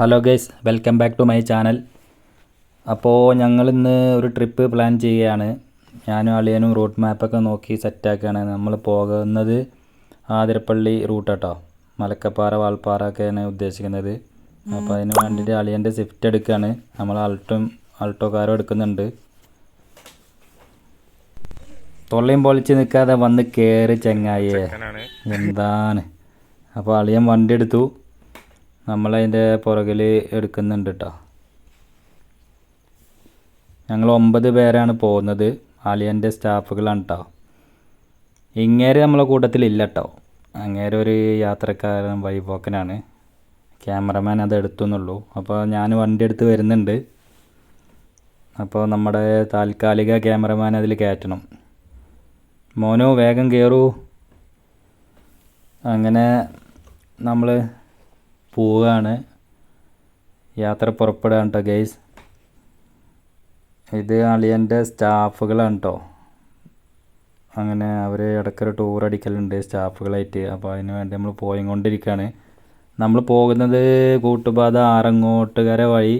Hello guys welcome back to my channel അപ്പോൾ ഞങ്ങളിന്ന് ഒരു ട്രിപ്പ് പ്ലാൻ ചെയ്യുകയാണ്. ഞാനും അളിയനും റൂട്ട് മാപ്പൊക്കെ നോക്കി സെറ്റാക്കുകയാണ് നമ്മൾ പോകുന്നത് ആതിരപ്പള്ളി റൂട്ട് കേട്ടോ മലക്കപ്പാറ വാൾപ്പാറ ഒക്കെയാണ് ഉദ്ദേശിക്കുന്നത്. അപ്പോൾ അതിന് വേണ്ടിയിട്ട് അളിയന്റെ സ്വിഫ്റ്റ് എടുക്കുകയാണ്. നമ്മൾ അൾട്ടും അൾട്ടോ കാറും എടുക്കുന്നുണ്ട്. തൊള്ളയും പൊളിച്ച് നിൽക്കാതെ വന്ന് കയറി ചെങ്ങായിയെ. എന്താണ്? അപ്പോൾ അളിയൻ വണ്ടി എടുത്തു. നമ്മളതിന്റെ പുറകിൽ എടുക്കുന്നുണ്ട് കേട്ടോ ഞങ്ങൾ ഒമ്പത് പേരാണ് പോകുന്നത്. ആലിയന്റെ സ്റ്റാഫുകളാണ് കേട്ടോ ഇങ്ങേരെ നമ്മളെ കൂട്ടത്തിലില്ല കേട്ടോ അങ്ങേരെ ഒരു യാത്രക്കാരൻ വൈബോക്കനാണ് ക്യാമറമാൻ അത് എടുത്തു എന്നുള്ളൂ അപ്പോൾ ഞാൻ വണ്ടി എടുത്ത് വരുന്നുണ്ട്. അപ്പോൾ നമ്മുടെ താൽക്കാലിക ക്യാമറമാൻ അതിൽ കയറ്റണം. മോനോ വേഗം കയറൂ അങ്ങനെ നമ്മൾ പോവുകയാണ് യാത്ര പുറപ്പെടുകയാണ് കേട്ടോ ഗൈസ് ഇത് അളിയന്റെ സ്റ്റാഫുകളാണ് കേട്ടോ അങ്ങനെ അവർ ഇടയ്ക്കൊരു ടൂർ അടിക്കലുണ്ട് സ്റ്റാഫുകളായിട്ട്. അപ്പോൾ അതിന് വേണ്ടി നമ്മൾ പോയിക്കൊണ്ടിരിക്കുകയാണ് നമ്മൾ പോകുന്നത് കൂട്ടുപാത ആറങ്ങോട്ടുകര വഴി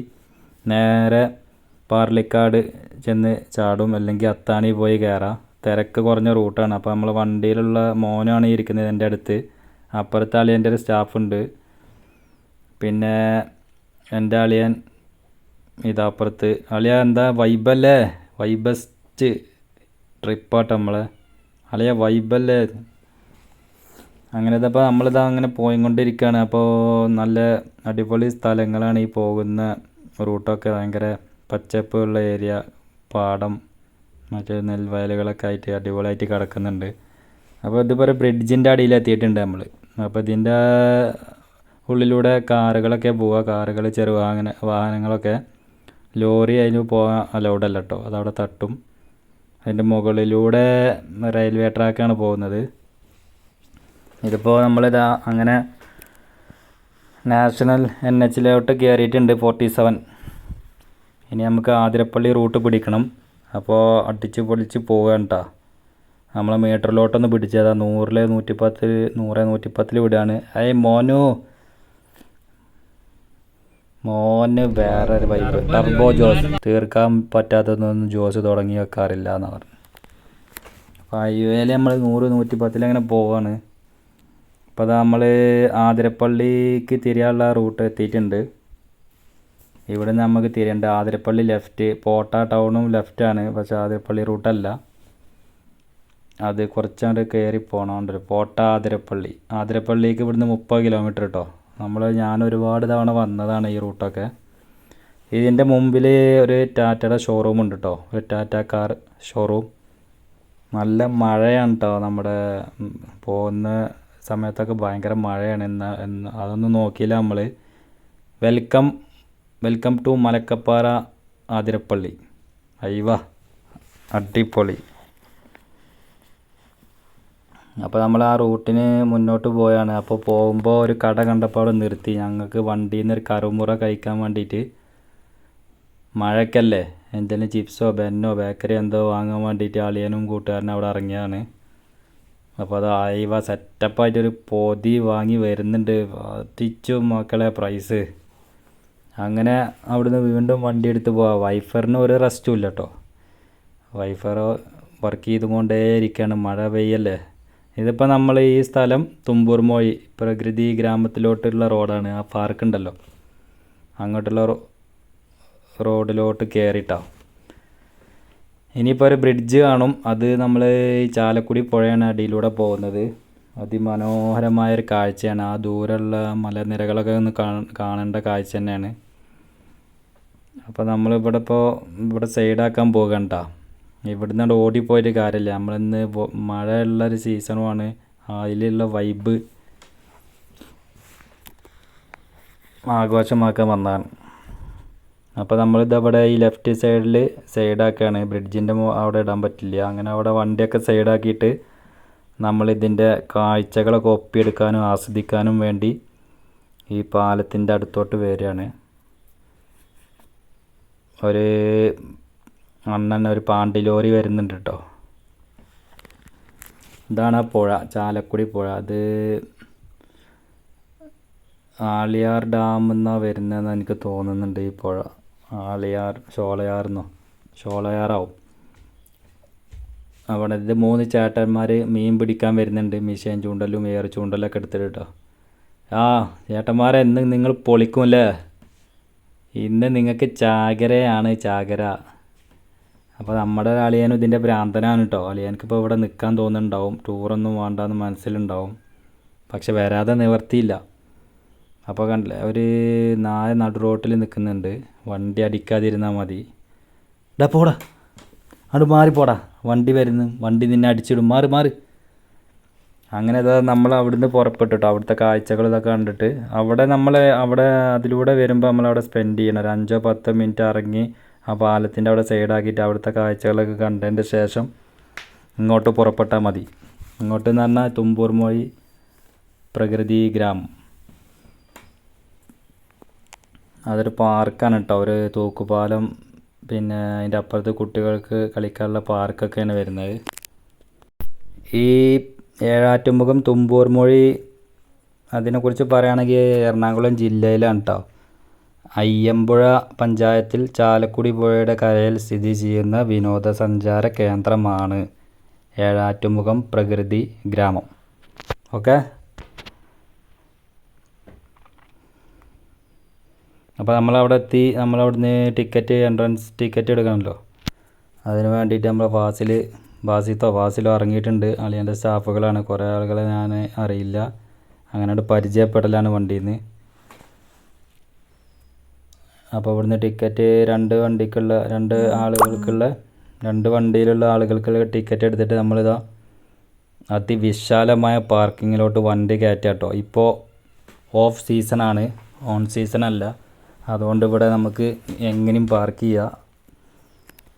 നേരെ പാർലിക്കാട് ചെന്ന് ചാടും. അല്ലെങ്കിൽ അത്താണി പോയി കയറാം. തിരക്ക് കുറഞ്ഞ റൂട്ടാണ്. അപ്പോൾ നമ്മൾ വണ്ടിയിലുള്ള മോനാണ് ഇരിക്കുന്നത് എന്റെ അടുത്ത്. അപ്പുറത്തെ അളിയന്റെ ഒരു സ്റ്റാഫുണ്ട്. പിന്നെ എന്റെ അളിയൻ ഇതാപ്പുറത്ത്. അളിയ എന്താ വൈബല്ലേ? വൈബസ്റ്റ് ട്രിപ്പാട്ടോ നമ്മളെ. അളിയ വൈബല്ലേ? അങ്ങനെ ഇതപ്പോൾ നമ്മളിതാ അങ്ങനെ പോയിക്കൊണ്ടിരിക്കുകയാണ് അപ്പോൾ നല്ല അടിപൊളി സ്ഥലങ്ങളാണ് ഈ പോകുന്ന റൂട്ടൊക്കെ. ഭയങ്കര പച്ചപ്പുള്ള ഏരിയ പാടം മറ്റേ നെൽവയലുകളൊക്കെ ആയിട്ട് അടിപൊളിയായിട്ട് കിടക്കുന്നുണ്ട്. അപ്പോൾ ഇതിപ്പോൾ ബ്രിഡ്ജിന്റെ അടിയിൽ എത്തിയിട്ടുണ്ട് നമ്മൾ അപ്പോൾ ഇതിന്റെ ഉള്ളിലൂടെ കാറുകളൊക്കെ പോവുക കാറുകൾ ചെറു വാഹന വാഹനങ്ങളൊക്കെ. ലോറി അതിന് പോകാൻ അലൗഡ് അല്ല കേട്ടോ അതവിടെ തട്ടും. അതിന്റെ മുകളിലൂടെ റെയിൽവേ ട്രാക്കാണ് പോകുന്നത്. ഇതിപ്പോൾ നമ്മളിതാ അങ്ങനെ നാഷണൽ എൻ എച്ചിലോട്ട് കയറിയിട്ടുണ്ട് ഫോർട്ടി സെവൻ ഇനി നമുക്ക് ആതിരപ്പള്ളി റൂട്ട് പിടിക്കണം. അപ്പോൾ അടിച്ച് പൊളിച്ച് പോവുകയാണ് കേട്ടോ നമ്മളെ മീറ്ററിലോട്ടൊന്ന് പിടിച്ചതാ. നൂറിൽ നൂറ്റിപ്പത്തിൽ നൂറ് നൂറ്റിപ്പത്തിൽ വിടുകയാണ് ഏയ് മോനു മോന് വേറെ ഒരു വൈബ് ടർബോ ജോസ്. തീർക്കാൻ പറ്റാത്തതൊന്നും ജോസ് തുടങ്ങി വെക്കാറില്ല എന്ന് പറഞ്ഞു. അപ്പോൾ ഹൈവേയിൽ നമ്മൾ നൂറ് നൂറ്റി അങ്ങനെ പോവാണ്. അപ്പോൾ അത് നമ്മൾ ആതിരപ്പള്ളിക്ക് തിരിയാനുള്ള റൂട്ട് എത്തിയിട്ടുണ്ട്. ഇവിടെ നിന്ന് നമുക്ക് തിരിയേണ്ട. ആതിരപ്പള്ളി ലെഫ്റ്റ് പോട്ട ടൗണും ലെഫ്റ്റാണ് പക്ഷേ ആതിരപ്പള്ളി റൂട്ടല്ല അത് കുറച്ചങ്ങോട്ട് കയറി പോകണമുണ്ട് പോട്ട ആതിരപ്പള്ളി. ആതിരപ്പള്ളിക്ക് ഇവിടുന്ന് മുപ്പത് കിലോമീറ്റർ കേട്ടോ നമ്മൾ ഞാൻ ഒരുപാട് തവണ വന്നതാണ് ഈ റൂട്ടൊക്കെ. ഇതിന്റെ മുമ്പിൽ ഒരു ടാറ്റയുടെ ഷോറൂം ഉണ്ട് കേട്ടോ ഒരു ടാറ്റ കാർ ഷോറൂം നല്ല മഴയാണ് കേട്ടോ നമ്മുടെ പോകുന്ന സമയത്തൊക്കെ ഭയങ്കര മഴയാണ്. എന്നാ അതൊന്നും നോക്കിയില്ല നമ്മൾ welcome welcome to Malakkappara Athirappilly അയ്യവ അടിപൊളി. അപ്പോൾ നമ്മൾ ആ റൂട്ടിന് മുന്നോട്ട് പോയാണ്. അപ്പോൾ പോകുമ്പോൾ ഒരു കട കണ്ടപ്പോൾ അവിടെ നിർത്തി. ഞങ്ങൾക്ക് വണ്ടിയിൽ നിന്ന് ഒരു കറുമുറ കഴിക്കാൻ വേണ്ടിയിട്ട് മഴക്കല്ലേ? എന്തെങ്കിലും ചിപ്സോ ബെന്നോ ബേക്കറി എന്തോ വാങ്ങാൻ വേണ്ടിയിട്ട് അളിയനും കൂട്ടുകാരനും അവിടെ ഇറങ്ങിയതാണ് അപ്പോൾ അത് ആയിവ സെറ്റപ്പായിട്ടൊരു പൊതി വാങ്ങി വരുന്നുണ്ട്. തിച്ചു മക്കളെ പ്രൈസ് അങ്ങനെ അവിടുന്ന് വീണ്ടും വണ്ടി എടുത്ത് പോവാം. വൈഫറിന് ഒരു റെസ്റ്റും ഇല്ല കേട്ടോ വൈഫർ വർക്ക് ചെയ്തുകൊണ്ടേ ഇരിക്കുകയാണ് മഴ പെയ്യല്ലേ? ഇതിപ്പോൾ നമ്മൾ ഈ സ്ഥലം തുമ്പൂർ മോഴി പ്രകൃതി ഗ്രാമത്തിലോട്ടുള്ള റോഡാണ്. ആ പാർക്ക് ഉണ്ടല്ലോ അങ്ങോട്ടുള്ള റോഡിലോട്ട് കയറിയിട്ടാണ് ഇനിയിപ്പോൾ ഒരു ബ്രിഡ്ജ് കാണും. അത് നമ്മൾ ഈ ചാലക്കുടി പുഴയാണ് അടിയിലൂടെ പോകുന്നത്. അതിമനോഹരമായൊരു കാഴ്ചയാണ്. ആ ദൂരമുള്ള മലനിരകളൊക്കെ ഒന്ന് കാണേണ്ട കാഴ്ച തന്നെയാണ്. അപ്പോൾ നമ്മളിവിടെ ഇപ്പോൾ ഇവിടെ സൈഡാക്കാൻ പോകണ്ട. ഇവിടുന്ന് ഓടിപ്പോയിട്ട് കാര്യമില്ല നമ്മളിന്ന് മഴയുള്ള ഒരു സീസണുമാണ് അതിലുള്ള വൈബ് ആഘോഷമാക്കാൻ വന്നതാണ്. അപ്പോൾ നമ്മളിത് അവിടെ ഈ ലെഫ്റ്റ് സൈഡിൽ സൈഡാക്കുകയാണ് ബ്രിഡ്ജിന്റെ അവിടെ ഇടാൻ പറ്റില്ല. അങ്ങനെ അവിടെ വണ്ടിയൊക്കെ സൈഡാക്കിയിട്ട് നമ്മളിതിന്റെ കാഴ്ചകളൊക്കെ ഒപ്പിയെടുക്കാനും ആസ്വദിക്കാനും വേണ്ടി ഈ പാലത്തിന്റെ അടുത്തോട്ട് വരികയാണ്. ഒരു അണ്ണൻ ഒരു പാണ്ടി ലോറി വരുന്നുണ്ട് കേട്ടോ ഇതാണ് ആ പുഴ ചാലക്കുടി പുഴ. അത് ആളിയാർ ഡാം എന്നാ വരുന്നതെന്ന് എനിക്ക് തോന്നുന്നുണ്ട് ഈ പുഴ. ആളിയാർ ഷോളയാർന്നോ ഷോളയാറാവും. അവിടെ ഇത് മൂന്ന് ചേട്ടന്മാർ മീൻ പിടിക്കാൻ വരുന്നുണ്ട്. മിഷീൻ ചൂണ്ടലും ഏറ് ചൂണ്ടലൊക്കെ എടുത്തിട്ട് കേട്ടോ ആ ചേട്ടന്മാരെ ഇന്ന് നിങ്ങൾ പൊളിക്കുമല്ലേ ഇന്ന് നിങ്ങൾക്ക് ചാകരയാണ് ചാകര. അപ്പോൾ നമ്മുടെ അളിയനും ഇതിന്റെ ഭ്രാന്തനാണ് കേട്ടോ അളിയനക്കിപ്പോൾ ഇവിടെ നിൽക്കാൻ തോന്നുന്നുണ്ടാവും. ടൂറൊന്നും വേണ്ടെന്ന് മനസ്സിലുണ്ടാവും. പക്ഷെ വരാതെ നിവർത്തിയില്ല. അപ്പോൾ കണ്ടില്ലേ ഒരു നായ നടു റോട്ടിൽ നിൽക്കുന്നുണ്ട് വണ്ടി അടിക്കാതിരുന്നാൽ മതി. ഡാ പോടാ. അങ്ങോട്ട് മാറി പോടാ. വണ്ടി വരുന്നു. വണ്ടി നിന്നെ അടിച്ചിടും. മാറി മാറി. അങ്ങനെ ഇതാ നമ്മൾ അവിടുന്ന് പുറപ്പെട്ടു കേട്ടോ അവിടുത്തെ കാഴ്ചകൾ ഇതൊക്കെ കണ്ടിട്ട്. അവിടെ നമ്മൾ അവിടെ അതിലൂടെ വരുമ്പോൾ നമ്മൾ അവിടെ സ്പെൻഡ് ചെയ്യണം. ഒരു അഞ്ചോ പത്തോ മിനിറ്റ് ഇറങ്ങി ആ പാലത്തിന്റെ അവിടെ സൈഡാക്കിയിട്ട് അവിടുത്തെ കാഴ്ചകളൊക്കെ കണ്ടതിന്റെ ശേഷം ഇങ്ങോട്ട് പുറപ്പെട്ടാൽ മതി. ഇങ്ങോട്ട് എന്ന് പറഞ്ഞാൽ തുമ്പൂർ മൊഴി പ്രകൃതി ഗ്രാമം. അതൊരു പാർക്കാണ് കേട്ടോ. ഒരു തൂക്കുപാലം പിന്നെ അതിന്റെ അപ്പുറത്ത് കുട്ടികൾക്ക് കളിക്കാനുള്ള പാർക്കൊക്കെയാണ് വരുന്നത്. ഈ ഏഴാറ്റുമുഖം തുമ്പൂർ മൊഴി അതിനെക്കുറിച്ച് പറയുകയാണെങ്കിൽ എറണാകുളം ജില്ലയിലാണ് കേട്ടോ. അയ്യമ്പുഴ പഞ്ചായത്തിൽ ചാലക്കുടി പുഴയുടെ കരയിൽ സ്ഥിതി ചെയ്യുന്ന വിനോദസഞ്ചാര കേന്ദ്രമാണ്. ഏഴാറ്റുമുഖം പ്രകൃതി ഗ്രാമം. ഓക്കെ? അപ്പോൾ നമ്മളവിടെ എത്തി നമ്മളവിടുന്ന് ടിക്കറ്റ് എൻട്രൻസ് ടിക്കറ്റ് എടുക്കണമല്ലോ. അതിന് വേണ്ടിയിട്ട് നമ്മൾ ഫാസിൽ ബാസിത്തോ ഫാസിലോ ഇറങ്ങിയിട്ടുണ്ട്. അളിയന്റെ സ്റ്റാഫുകളാണ്. കുറേ ആളുകളെ ഞാൻ അറിയില്ല. അങ്ങനെ പരിചയപ്പെടലാണ് വണ്ടിയിൽ നിന്ന് അപ്പോൾ ഇവിടുന്ന് ടിക്കറ്റ് രണ്ട് വണ്ടിക്കുള്ള രണ്ട് ആളുകൾക്കുള്ള രണ്ട് വണ്ടിയിലുള്ള ആളുകൾക്കുള്ള ടിക്കറ്റ് എടുത്തിട്ട് നമ്മളിതാ അതിവിശാലമായ പാർക്കിങ്ങിലോട്ട് വണ്ടി കയറ്റുക കേട്ടോ ഇപ്പോൾ ഓഫ് സീസണാണ് ഓൺ സീസൺ അല്ല. അതുകൊണ്ട് ഇവിടെ നമുക്ക് എങ്ങനെയും പാർക്ക് ചെയ്യാം.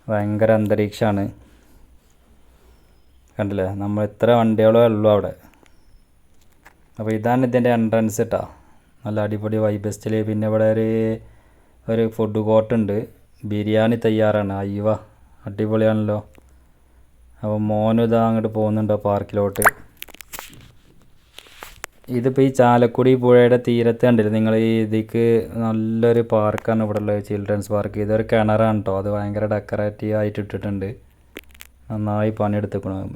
ഭയങ്കര അന്തരീക്ഷമാണ് കണ്ടില്ലേ? നമ്മൾ ഇത്ര വണ്ടികളേ ഉള്ളൂ അവിടെ. അപ്പോൾ ഇതാണ് ഇതിന്റെ എൻട്രൻസ് കേട്ടോ നല്ല അടിപൊളി വൈബസ്റ്റിൽ പിന്നെ ഇവിടെ ഒരു ഒരു ഫുഡ് കോർട്ട് ഉണ്ട്. ബിരിയാണി തയ്യാറാണ്. അയ്യവ അടിപൊളിയാണല്ലോ. അപ്പോൾ മോനും ഇതാ അങ്ങോട്ട് പോകുന്നുണ്ടോ പാർക്കിലോട്ട്. ഇതിപ്പോൾ ഈ ചാലക്കുടി പുഴയുടെ തീരത്ത് കണ്ടില്ലേ? നിങ്ങൾ ഈ ഇതിക്ക് നല്ലൊരു പാർക്കാണ് ഇവിടെ ഉള്ളത് ചിൽഡ്രൻസ് പാർക്ക് ഇതൊരു കിണറാണ് കേട്ടോ അത് ഭയങ്കര ഡെക്കറേറ്റീവ് ആയിട്ട് ഇട്ടിട്ടുണ്ട്. നന്നായി പണിയെടുത്തേക്കണം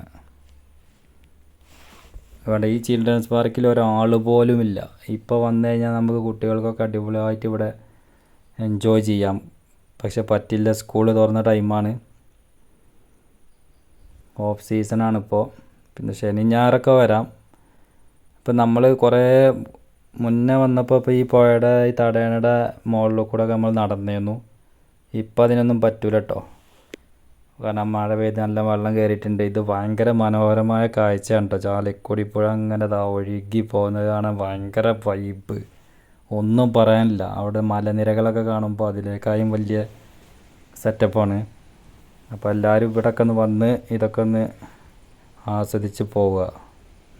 വേണ്ട ഈ ചിൽഡ്രൻസ് പാർക്കിൽ ഒരാൾ പോലും ഇല്ല ഇപ്പോൾ വന്നു കഴിഞ്ഞാൽ നമുക്ക് കുട്ടികൾക്കൊക്കെ അടിപൊളിയായിട്ട് ഇവിടെ എൻജോയ് ചെയ്യാം. പക്ഷെ പറ്റില്ല. സ്കൂൾ തുറന്ന ടൈമാണ് ഓഫ് സീസണാണ് ഇപ്പോൾ പിന്നെ ശനി ഞായറൊക്കെ വരാം. ഇപ്പം നമ്മൾ കുറേ മുന്നേ വന്നപ്പോൾ ഇപ്പോൾ ഈ പുഴയുടെ ഈ തടയണയുടെ മുകളിൽ കൂടെ നമ്മൾ നടന്നിരുന്നു ഇപ്പം അതിനൊന്നും പറ്റൂല കേട്ടോ കാരണം മഴ പെയ്ത് നല്ല വെള്ളം കയറിയിട്ടുണ്ട് ഇത് ഭയങ്കര മനോഹരമായ കാഴ്ചയാണ് കേട്ടോ ചാലക്കുടി പുഴ അങ്ങനെ ഒഴുകി പോകുന്നത് കാണാൻ ഭയങ്കര വൈബ് ഒന്നും പറയാനില്ല. അവിടെ മലനിരകളൊക്കെ കാണുമ്പോൾ അതിലേക്കായും വലിയ സെറ്റപ്പാണ് അപ്പോൾ എല്ലാവരും ഇവിടെയൊക്കെ ഒന്ന് വന്ന് ഇതൊക്കെ ഒന്ന് ആസ്വദിച്ച് പോവുക.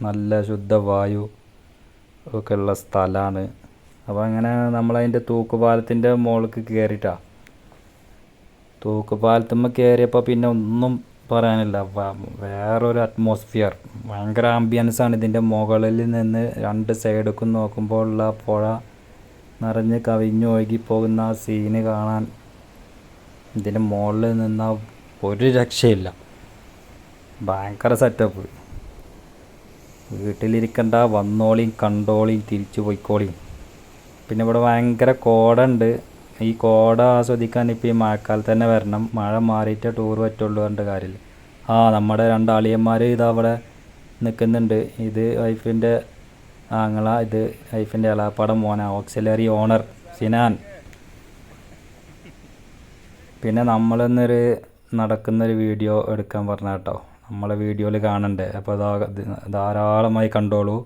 നല്ല ശുദ്ധവായു ഒക്കെ ഉള്ള സ്ഥലമാണ് അപ്പോൾ അങ്ങനെ നമ്മളതിന്റെ തൂക്കുപാലത്തിന്റെ മുകളിലേക്ക് കയറിയിട്ടാണ് തൂക്കുപാലത്തുമ്മ കയറിയപ്പോൾ പിന്നെ ഒന്നും പറയാനില്ല. വേറൊരു അറ്റ്മോസ്ഫിയർ ഭയങ്കര ആംബിയൻസാണ് ഇതിന്റെ മുകളിൽ നിന്ന് രണ്ട് സൈഡൊക്കെ നോക്കുമ്പോൾ ഉള്ള പുഴ. നിറഞ്ഞ് കവിഞ്ഞൊഴുകി പോകുന്ന ആ സീന് കാണാൻ ഇതിന്റെ മുകളിൽ നിന്ന ഒരു രക്ഷയില്ല. ഭയങ്കര സെറ്റപ്പ് വീട്ടിലിരിക്കണ്ട വന്നോളിയും കണ്ടോളിയും തിരിച്ചു പോയിക്കോളിയും പിന്നെ ഇവിടെ ഭയങ്കര കോട ഉണ്ട് ഈ കോട ആസ്വദിക്കാൻ ഇപ്പോൾ ഈ മഴക്കാലത്ത് തന്നെ വരണം. മഴ മാറിയിട്ടേ ടൂർ പറ്റുള്ളൂ പറഞ്ഞിട്ട് കാര്യമില്ല. ആ നമ്മുടെ രണ്ട് അളിയന്മാർ ഇതാ അവിടെ നിൽക്കുന്നുണ്ട്. ഇത് വൈഫിന്റെ ആങ്ങള ഇത് വൈഫിന്റെ എളാപ്പാട മോന ഓക്സിലറി ഓണർ സിനാൻ. പിന്നെ നമ്മളിന്നൊരു നടക്കുന്നൊരു വീഡിയോ എടുക്കാൻ പറഞ്ഞ കേട്ടോ നമ്മളെ വീഡിയോയിൽ കാണണ്ടേ? അപ്പോൾ ധാരാളമായി കണ്ടോളൂ.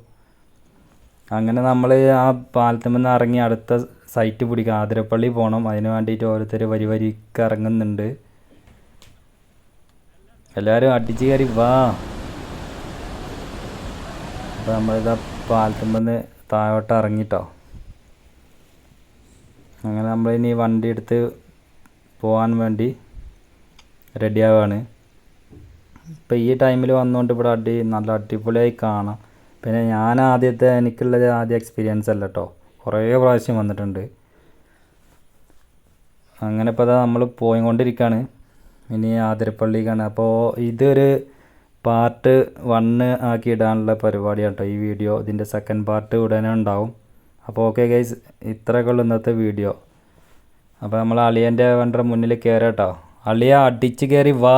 അങ്ങനെ നമ്മൾ ആ പാലത്തിൽ നിന്ന് ഇറങ്ങി അടുത്ത സൈറ്റ് പിടിക്കാം ആതിരപ്പള്ളി പോകണം അതിന് വേണ്ടിയിട്ട് ഓരോരുത്തർ വരി വരിക്ക് ഇറങ്ങുന്നുണ്ട്. എല്ലാവരും അടിച്ച് കയറി വാ. അപ്പോൾ നമ്മളിതാ പാലത്തിൽ നിന്ന് താഴോട്ട് ഇറങ്ങിട്ടോ. അങ്ങനെ നമ്മൾ ഇനി വണ്ടി എടുത്ത് പോകാൻ വേണ്ടി റെഡി ആവുകയാണ് ഇപ്പം ഈ ടൈമിൽ വന്നുകൊണ്ട് ഇവിടെ അടി നല്ല അടിപൊളിയായി കാണാം. പിന്നെ ഞാൻ ആദ്യത്തെ എനിക്കുള്ളത് ആദ്യ എക്സ്പീരിയൻസ് അല്ല കേട്ടോ കുറേ പ്രാവശ്യം വന്നിട്ടുണ്ട്. അങ്ങനെ ഇപ്പോൾ അതാ നമ്മൾ പോയിക്കൊണ്ടിരിക്കുകയാണ് ഇനി ആതിരപ്പള്ളിക്കാണ്. അപ്പോൾ ഇതൊരു പാർട്ട് വണ്ണ് ആക്കി ഇടാനുള്ള പരിപാടിയാണ് കേട്ടോ ഈ വീഡിയോ ഇതിന്റെ സെക്കൻഡ് പാർട്ട് ഉടനെ ഉണ്ടാവും. അപ്പോൾ ഓക്കെ ഗൈസ് ഇത്രയൊക്കെ ഉള്ളു ഇന്നത്തെ വീഡിയോ അപ്പോൾ നമ്മൾ അളിയന്റെ വണ്ടിയുടെ മുന്നിൽ കയറാം കേട്ടോ. അളിയ അടിച്ച് കയറി വാ.